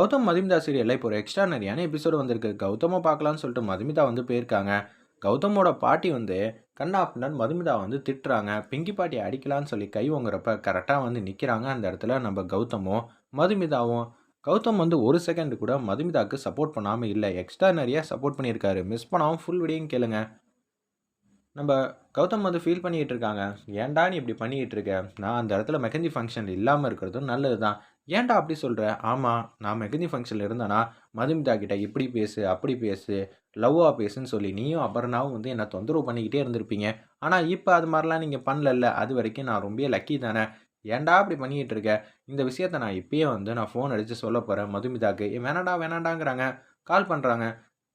கௌதம் மதுமிதா சீரியலில் இப்போ ஒரு எக்ஸ்ட்ரானரியான எபிசோடு வந்திருக்கு. கௌதமை பார்க்கலான்னு சொல்லிட்டு மதுமிதா வந்து போயிருக்காங்க. கௌதமோட பாட்டி வந்து கண்ணா பின்னான் மதுமிதா வந்து திட்டுறாங்க. பிங்கி பாட்டியை அடிக்கலான்னு சொல்லி கை வாங்குறப்ப கரெக்டாக வந்து நிற்கிறாங்க அந்த இடத்துல நம்ம கௌதமும் மதுமிதாவும். கௌதம் வந்து ஒரு செகண்ட் கூட மதுமிதாவுக்கு சப்போர்ட் பண்ணாமல் இல்லை. எக்ஸ்ட்ரானரியாக சப்போர்ட் பண்ணியிருக்காரு. மிஸ் பண்ணாமல் ஃபுல் விடியும் கேளுங்க. நம்ம கௌதம் வந்து ஃபீல் பண்ணிகிட்டு இருக்காங்க. ஏன்டா நீ இப்படி பண்ணிக்கிட்டு இருக்க? நான் அந்த இடத்துல மெகந்தி ஃபங்க்ஷன் இல்லாமல் இருக்கிறதும் நல்லது தான் ஏன்டா அப்படி சொல்கிற ஆமாம் நான் மெகந்தி ஃபங்க்ஷனில் இருந்தேன்னா மதுமிதா கிட்ட இப்படி பேசு அப்படி பேசு லவ்வாக பேசுன்னு சொல்லி நீயும் அபர்ணாவும் வந்து என்னை தொந்தரவு பண்ணிக்கிட்டே இருந்திருப்பீங்க. ஆனால் இப்போ அது மாதிரிலாம் நீங்கள் பண்ணலல்ல அது வரைக்கும் நான் ரொம்ப லக்கி தானே. ஏன்டா அப்படி பண்ணிக்கிட்டு இருக்க? இந்த விஷயத்த நான் இப்பயே வந்து நான் ஃபோன் அடித்து சொல்ல போகிறேன் மதுமிதாக்கு. ஏன் வேணாண்டா வேணாண்டாங்கிறாங்க. கால் பண்ணுறாங்க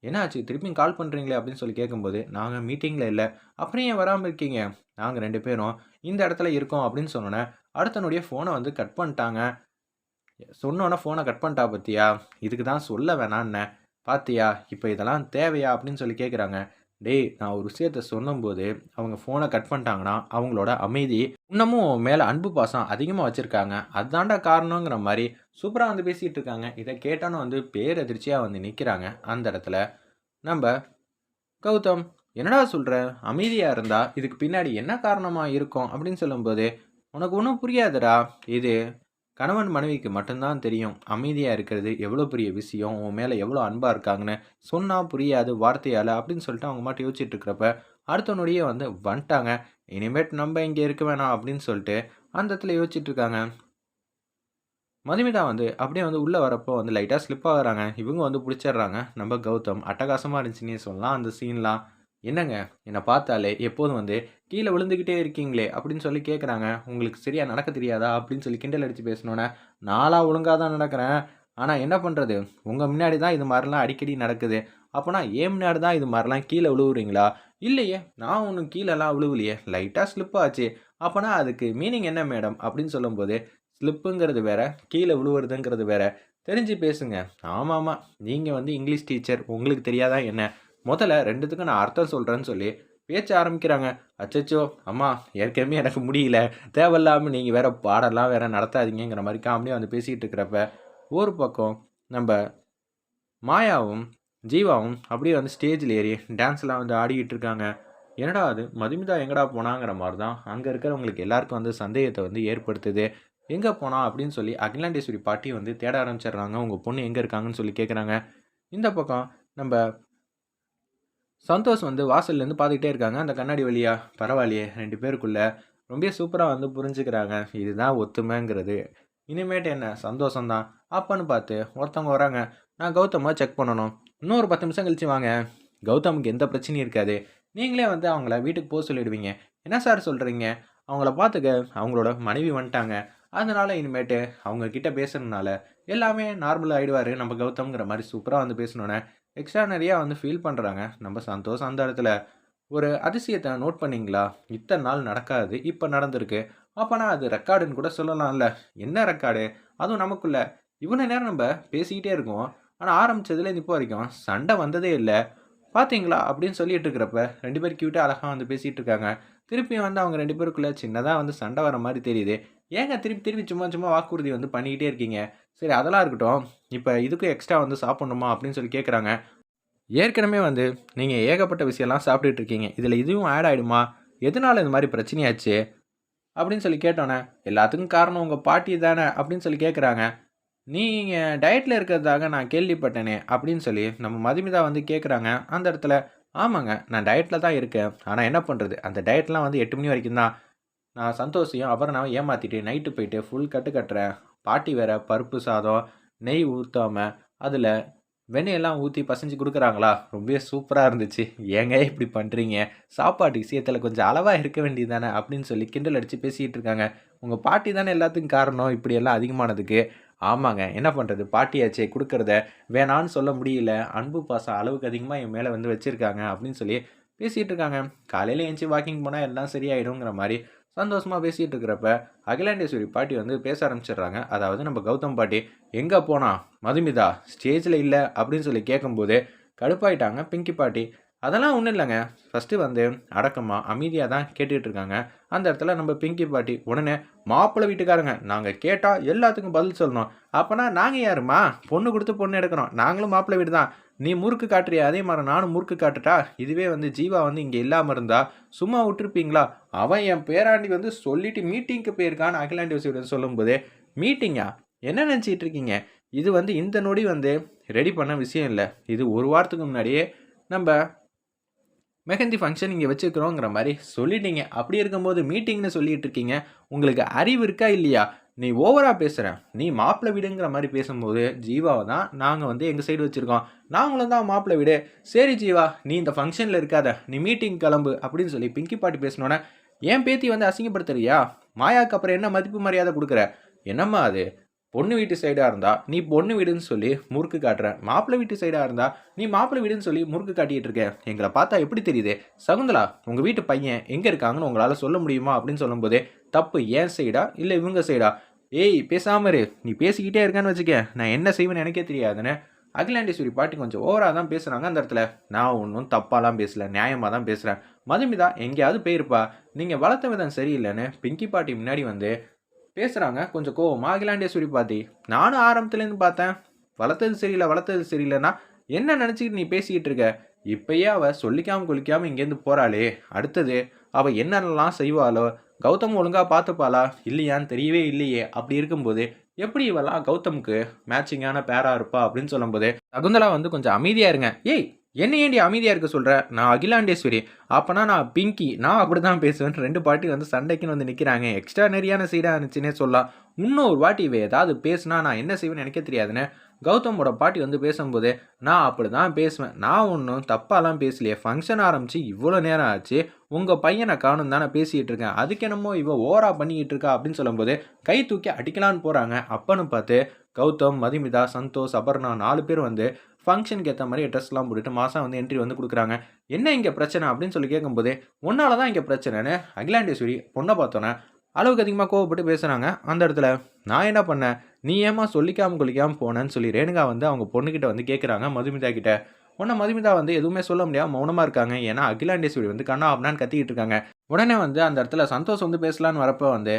என்னாச்சு? திருப்பியும் கால் பண்ணுறீங்களே அப்படின்னு சொல்லி கேட்கும்போது நாங்கள் மீட்டிங்கில் இல்லை. அப்புறம் ஏன் வராமல் இருக்கீங்க? நாங்கள் ரெண்டு பேரும் இந்த இடத்துல இருக்கோம். அப்படின்னு சொன்னோன்னே அடுத்தனுடைய ஃபோனை வந்து கட் பண்ணிட்டாங்க. சொன்னோன்னே ஃபோனை கட் பண்ணிட்டா பார்த்தியா இதுக்கு தான் சொல்ல வேணான்னே. பார்த்தியா இப்போ இதெல்லாம் தேவையா? அப்படின்னு சொல்லி கேட்குறாங்க டேய் நான் ஒரு விஷயத்த சொல்லும்போது அவங்க ஃபோனை கட் பண்ணிட்டாங்கன்னா அவங்களோட அமைதி இன்னமும் மேலே அன்பு பாசம் அதிகமாக வச்சுருக்காங்க. அதுதான்டா காரணங்கிற மாதிரி சூப்பராக வந்து பேசிகிட்டு இருக்காங்க. இதை கேட்டாலும் வந்து பேரதிர்ச்சியாக வந்து நிற்கிறாங்க அந்த இடத்துல. நம்ம கௌதம் என்னடா சொல்கிற அமைதியாக இருந்தால் இதுக்கு பின்னாடி என்ன காரணமாக இருக்கும்? அப்படின்னு சொல்லும்போது உனக்கு ஒன்றும் புரியாதுடா. இது கணவன் மனைவிக்கு மட்டும்தான் தெரியும் அமைதியாக இருக்கிறது எவ்வளோ பெரிய விஷயம் உன் மேலே எவ்வளோ அன்பாக இருக்காங்கன்னு. சொன்னால் புரியாது வார்த்தையால் அப்படின்னு சொல்லிட்டு அவங்க மட்டும் யோசிச்சுட்டு இருக்கிறப்ப அடுத்தவனுடைய வந்து வந்துட்டாங்க. இனிமேட் நம்ம இங்கே இருக்க வேணாம் அப்படின்னு சொல்லிட்டு அந்த இடத்துல யோசிச்சுட்டு இருக்காங்க. மதுமிதா வந்து அப்படியே வந்து உள்ளே வரப்போ வந்து லைட்டாக ஸ்லிப் ஆகுறாங்க. இவங்க வந்து பிடிச்சிடுறாங்க. நம்ம கௌதம் அட்டகாசமாக இருந்துச்சுன்னே சொல்லலாம் அந்த சீன்லாம் என்னங்க? என்னை பார்த்தாலே எப்போதும் வந்து கீழே விழுந்துக்கிட்டே இருக்கீங்களே அப்படின்னு சொல்லி கேட்குறாங்க உங்களுக்கு சரியாக நடக்க தெரியாதா? அப்படின்னு சொல்லி கிண்டல் அடித்து பேசினோன்னே நாளாக ஒழுங்காக தான் நடக்கிறேன். ஆனால் என்ன பண்ணுறது உங்கள் முன்னாடி தான் இது மாதிரிலாம் அடிக்கடி நடக்குது. அப்போனா ஏன் முன்னாடி தான் இது மாதிரிலாம் கீழே விழுவுறீங்களா? இல்லையே நான் ஒன்றும் கீழெல்லாம் விழுவலையே. லைட்டாக ஸ்லிப் ஆச்சு. அப்போனா அதுக்கு மீனிங் என்ன மேடம் அப்படின்னு சொல்லும்போது ஸ்லிப்புங்கிறது வேற கீழே விழுவுறதுங்கிறது வேற. தெரிஞ்சு பேசுங்க. ஆமாம் ஆமாம் நீங்கள் வந்து இங்கிலீஷ் டீச்சர் உங்களுக்கு தெரியாதா என்ன? முதல்ல ரெண்டுத்துக்கும் நான் அர்த்தம் சொல்கிறேன்னு சொல்லி பேச்ச ஆரம்பிக்கிறாங்க. அச்சச்சோ அம்மா ஏற்கனவே எனக்கு முடியல. தேவையில்லாமல் நீங்கள் வேற பாடலாம் வேற நடத்தாதீங்கிற மாதிரி காமெடியாக வந்து பேசிக்கிட்டு இருக்கிறப்ப ஒரு பக்கம் நம்ம மாயாவும் ஜீவாவும் அப்படியே வந்து ஸ்டேஜில் ஏறி டான்ஸ்லாம் வந்து ஆடிக்கிட்டு இருக்காங்க. என்னடா அது? மதுமிதா எங்கடா போனாங்கிற மாதிரி தான் அங்கே இருக்கிறவங்களுக்கு எல்லாருக்கும் வந்து சந்தேகத்தை வந்து ஏற்படுத்துது. எங்கே போனா அப்படின்னு சொல்லி அகிலாண்டேஸ்வரி பாட்டி வந்து தேட ஆரம்பிச்சிடுறாங்க. உங்கள் பொண்ணு எங்கே இருக்காங்கன்னு சொல்லி கேட்குறாங்க இந்த பக்கம் நம்ம சந்தோஷ் வந்து வாசல்லேருந்து பார்த்துக்கிட்டே இருக்காங்க. அந்த கண்ணாடி வழியா பரவாயில்லையே ரெண்டு பேருக்குள்ளே ரொம்ப சூப்பராக வந்து புரிஞ்சுக்கிறாங்க. இதுதான் ஒத்துமைங்கிறது. இனிமேட்டு என்ன? சந்தோஷம்தான். அப்பன்னு பார்த்து ஒருத்தவங்க வராங்க. நான் கௌதமாக செக் பண்ணணும். இன்னொரு பத்து நிமிஷம் கழிச்சு வாங்க. கௌதமுக்கு எந்த பிரச்சனையும் இருக்காது. நீங்களே வந்து அவங்கள வீட்டுக்கு போக சொல்லிடுவீங்க. என்ன சார் சொல்கிறீங்க அவங்கள பார்த்துக்க அவங்களோட மனைவி வந்துட்டாங்க. அதனால் இனிமேட்டு அவங்க கிட்ட பேசுறதுனால எல்லாமே நார்மலாக ஆகிடுவார் நம்ம கௌதம்ங்கிற மாதிரி சூப்பராக வந்து பேசணுன்னே எக்ஸ்ட்ரானரியாக வந்து ஃபீல் பண்ணுறாங்க நம்ம சந்தோஷம் அந்த இடத்துல. ஒரு அதிசயத்தை நோட் பண்ணீங்களா? இத்தனை நாள் நடக்காது இப்போ நடந்திருக்கு. அப்போனா அது ரெக்கார்டுன்னு கூட சொல்லலாம்ல. என்ன ரெக்கார்டு அதுவும் நமக்குள்ள. இவ்வளோ நேரம் நம்ம பேசிக்கிட்டே இருக்கோம். ஆனால் ஆரம்பித்ததுலேருந்து இப்போ வரைக்கும் சண்டை வந்ததே இல்லை. பார்த்தீங்களா அப்படின்னு சொல்லிட்டு இருக்கிறப்ப ரெண்டு பேர் கியூட்டாக அழகாக வந்து பேசிகிட்டு இருக்காங்க. திருப்பியும் வந்து அவங்க ரெண்டு பேருக்குள்ளே சின்னதாக வந்து சண்டை வர மாதிரி தெரியுது. ஏங்க திருப்பி திருப்பி சும்மா சும்மா வாக்குறுதி வந்து பண்ணிக்கிட்டே இருக்கீங்க? சரி அதெல்லாம் இருக்கட்டும். இப்போ இதுக்கும் எக்ஸ்ட்ரா வந்து சாப்பிட்ணுமா அப்படின்னு சொல்லி கேட்குறாங்க ஏற்கனவே வந்து நீங்கள் ஏகப்பட்ட விஷயம்லாம் சாப்பிட்டுட்டு இருக்கீங்க. இதில் இதுவும் ஆட் ஆகிடுமா எதனால இந்த மாதிரி பிரச்சனையாச்சு? அப்படின்னு சொல்லி கேட்டோன்னே எல்லாத்துக்கும் காரணம் உங்கள் பாட்டி தானே அப்படின்னு சொல்லி கேட்குறாங்க நீங்கள் டயட்டில் இருக்கிறதாக நான் கேள்விப்பட்டேனே அப்படின்னு சொல்லி நம்ம மதுமிதா வந்து கேட்குறாங்க அந்த இடத்துல ஆமாங்க நான் டயட்டில் தான் இருக்கேன். ஆனால் என்ன பண்ணுறது அந்த டயட்லாம் வந்து எட்டு மணி வரைக்கும் தான். நான் சந்தோஷையும் அப்புறம் நான் ஏமாற்றிட்டு நைட்டு போயிட்டு ஃபுல் கட்டு கட்டுறேன். பாட்டி வேற பருப்பு சாதம் நெய் ஊற்றாமல் அதில் வெண்ணெயெல்லாம் ஊற்றி பசைஞ்சு கொடுக்குறாங்களா? ரொம்பவே சூப்பராக இருந்துச்சு. ஏங்க இப்படி பண்ணுறீங்க சாப்பாட்டு விஷயத்தில் கொஞ்சம் அளவாக இருக்க வேண்டியது தானே அப்படின்னு சொல்லி கிண்டல் அடித்து பேசிகிட்டு இருக்காங்க. உங்கள் பாட்டி தானே எல்லாத்துக்கும் காரணம் இப்படியெல்லாம் அதிகமானதுக்கு. ஆமாங்க. என்ன பண்ணுறது பாட்டியாச்சே கொடுக்குறத வேணான்னு சொல்ல முடியல. அன்பு பாசம் அளவுக்கு அதிகமாக என் மேலே வந்து வச்சுருக்காங்க அப்படின்னு சொல்லி பேசிகிட்டு இருக்காங்க. காலையில் ஏஞ்சி வாக்கிங் போனால் எல்லாம் சரியாயிடுங்கிற மாதிரி சந்தோஷமாக பேசிகிட்டு இருக்கிறப்ப அகிலாண்டேஸ்வரி பாட்டி வந்து பேச ஆரம்பிச்சிடுறாங்க. அதாவது நம்ம கௌதம் பாட்டி எங்கே போனா? மதுமிதா ஸ்டேஜில் இல்லை? அப்படின்னு சொல்லி கேட்கும்போது கடுப்பாயிட்டாங்க பிங்கி பாட்டி. அதெல்லாம் ஒன்றும் இல்லைங்க. ஃபஸ்ட்டு வந்து அடக்கமாக அமைதியாக தான் கேட்டுக்கிட்டு இருக்காங்க. அந்த இடத்துல நம்ம பிங்கி பாட்டி உடனே மாப்பிள்ளை வீட்டுக்காரங்க நாங்கள் கேட்டால் எல்லாத்துக்கும் பதில் சொல்லணும். அப்போனா நாங்கள் யாருமா பொண்ணு கொடுத்து பொண்ணு எடுக்கிறோம் நாங்களும் மாப்பிள்ளை வீடு தான். நீ முறுக்கு காட்டுறியா? அதே மாதிரி நானும் முறுக்கு காட்டுட்டா இதுவே வந்து ஜீவா வந்து இங்கே இல்லாமல் இருந்தா சும்மா விட்டுருப்பீங்களா? அவன் என் பேராண்டி வந்து சொல்லிட்டு மீட்டிங்க்கு போயிருக்கான்னு அகிலாண்டி வசூடன் சொல்லும்போதே மீட்டிங்கா என்ன நினச்சிட்டு இருக்கீங்க? இது வந்து இந்த நொடி வந்து ரெடி பண்ண விஷயம் இல்லை. இது ஒரு வாரத்துக்கு முன்னாடியே நம்ம மெஹந்தி ஃபங்க்ஷன் இங்கே வச்சுக்கிறோங்கிற மாதிரி சொல்லிட்டீங்க. அப்படி இருக்கும்போது மீட்டிங்னு சொல்லிட்டு இருக்கீங்க. உங்களுக்கு அறிவு இருக்கா இல்லையா? நீ ஓவராக பேசுகிற நீ மாப்பிள்ளை வீடுங்கிற மாதிரி பேசும்போது ஜீவாவை தான் நாங்கள் வந்து எங்கள் சைடு வச்சுருக்கோம். நாங்களும் தான் மாப்பிள்ளை வீடு. சரி ஜீவா நீ இந்த ஃபங்க்ஷனில் இருக்காத. நீ மீட்டிங் கிளம்பு அப்படின்னு சொல்லி பிங்கி பாட்டி பேசினோன்னே என் பேத்தி வந்து அசிங்கப்படுத்துறியா? மாயாவுக்கு அப்புறம் என்ன மதிப்பு மரியாதை கொடுக்குற? என்னம்மா அது? பொண்ணு வீட்டு சைடாக இருந்தால் நீ பொண்ணு வீடுன்னு சொல்லி முறுக்கு காட்டுற. மாப்பிள்ளை வீட்டு சைடாக இருந்தால் நீ மாப்பிள்ளை வீடுன்னு சொல்லி முறுக்கு காட்டிகிட்டு இருக்க. எங்களை பார்த்தா எப்படி தெரியுது? சகுந்தலா உங்கள் வீட்டு பையன் எங்கே இருக்காங்கன்னு உங்களால் சொல்ல முடியுமா அப்படின்னு சொல்லும்போதே தப்பு ஏன் சைடா இல்லை இவங்க சைடா ஏய் பேசாமல் இரு. நீ பேசிக்கிட்டே இருக்கான்னு வச்சுக்க. நான் என்ன செய்வேன்னு எனக்கே தெரியாதுன்னு. அகிலாண்டேஸ்வரி பாட்டி கொஞ்சம் ஓவராக தான் பேசுகிறாங்க அந்த இடத்துல. நான் ஒன்றும் தப்பாலாம் பேசல நியாயமாக தான் பேசுகிறேன் மதுமிதா எங்கேயாவது போயிருப்பா. நீங்கள் வளர்த்த விதம் சரியில்லைன்னு பிங்கி பாட்டி முன்னாடி வந்து பேசுகிறாங்க கொஞ்சம் கோவமா? அகிலாண்டேஸ்வரி பாத்தி நானும் ஆரம்பத்துலேருந்து பார்த்தேன். வளர்த்தது சரியில்லை வளர்த்தது சரியில்லைன்னா என்ன நினச்சிக்கிட்டு நீ பேசிக்கிட்டு இருக்க? இப்பயே அவள் சொல்லிக்காம குளிக்காம இங்கேருந்து போகிறாளே அடுத்தது அவள் என்னென்னலாம் செய்வாளோ? கௌதம் ஒழுங்காக பார்த்துப்பாளா? இல்லையான்னு தெரியவே இல்லையே. அப்படி இருக்கும்போது எப்படி இவெல்லாம் கௌதமுக்கு மேட்சிங்கான பேராக இருப்பா அப்படின்னு சொல்லும்போது சகுந்தலா வந்து கொஞ்சம் அமைதியாக இருங்க. ஏய் என்ன ஏண்டி அமைதியாக இருக்க சொல்கிற நான் அகிலாண்டேஸ்வரி. அப்போனா நான் பிங்கி. நான் அப்படி தான் பேசுவேன் ரெண்டு பாட்டி வந்து சண்டைக்குன்னு வந்து நிற்கிறாங்க எக்ஸ்ட்ரா நிறையான சீடாக இருந்துச்சுன்னே சொல்லலாம் இன்னொரு வாட்டி இவ ஏதாவது பேசுனா நான் என்ன செய்வேன்னு எனக்கே தெரியாதுன்னு கௌதமோட பாட்டி வந்து பேசும்போது நான் அப்படி தான் பேசுவேன். நான் ஒன்றும் தப்பாலாம் பேசலையே. ஃபங்க்ஷன் ஆரம்பித்து இவ்வளோ நேரம் ஆச்சு. உங்கள் பையனை காணும் தானே பேசிகிட்டு இருக்கேன். அதுக்கு என்னமோ இவ ஓரா பண்ணிக்கிட்டு இருக்கா அப்படின்னு சொல்லும்போது கை தூக்கி அடிக்கலான்னு போகிறாங்க அப்பன்னு பார்த்து கௌதம் மதுமிதா சந்தோஷ் அபர்ணா நாலு பேர் வந்து ஃபங்க்ஷனுக்கு ஏற்ற மாதிரி ட்ரெஸ்லாம் போட்டுட்டு மாதம் வந்து என்ட்ரி வந்து கொடுக்குறாங்க. என்ன இங்கே பிரச்சனை அப்படின்னு சொல்லி கேட்கும்போது உன்னால தான் இங்கே பிரச்சனைன்னு அகிலாண்டேஸ்வரி பொண்ணை பார்த்தோன்னே அளவுக்கு அதிகமாக கோவப்பட்டு பேசுகிறாங்க அந்த இடத்துல நான் என்ன பண்ணேன்? நீ ஏமா சொல்லிக்காம குளிக்காமல் போனேன்னு சொல்லி ரேணுகா வந்து அவங்க பொண்ணுக்கிட்ட வந்து கேட்குறாங்க மதுமிதா கிட்ட. உடனே மதுமிதா வந்து எதுவுமே சொல்ல முடியாது மௌனமாக இருக்காங்க. ஏன்னா அகிலாண்டேஸ்வரி வந்து கண்ணா அப்படின்னு கத்திக்கிட்டு இருக்காங்க. உடனே வந்து அந்த இடத்துல சந்தோஷ் வந்து பேசலான்னு வரப்போ வந்து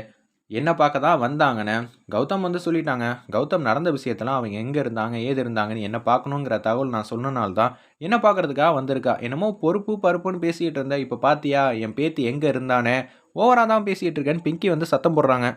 என்ன பார்க்க தான் வந்தாங்கன்னு கௌதம் வந்து சொல்லிட்டாங்க. கௌதம் நடந்த விஷயத்தெல்லாம் அவங்க எங்கே இருந்தாங்க ஏது இருந்தாங்கன்னு என்ன பார்க்கணுங்கிற தகவல் நான் சொன்னனால தான் என்ன பார்க்கறதுக்காக வந்திருக்கா? என்னமோ பொறுப்பு பருப்புன்னு பேசிகிட்டு இருந்தேன் இப்போ பார்த்தியா என் பேத்தி எங்கே இருந்தானே? ஓவராக தான் பேசிகிட்டு இருக்கேன்னு பிங்கி வந்து சத்தம் போடுறாங்க.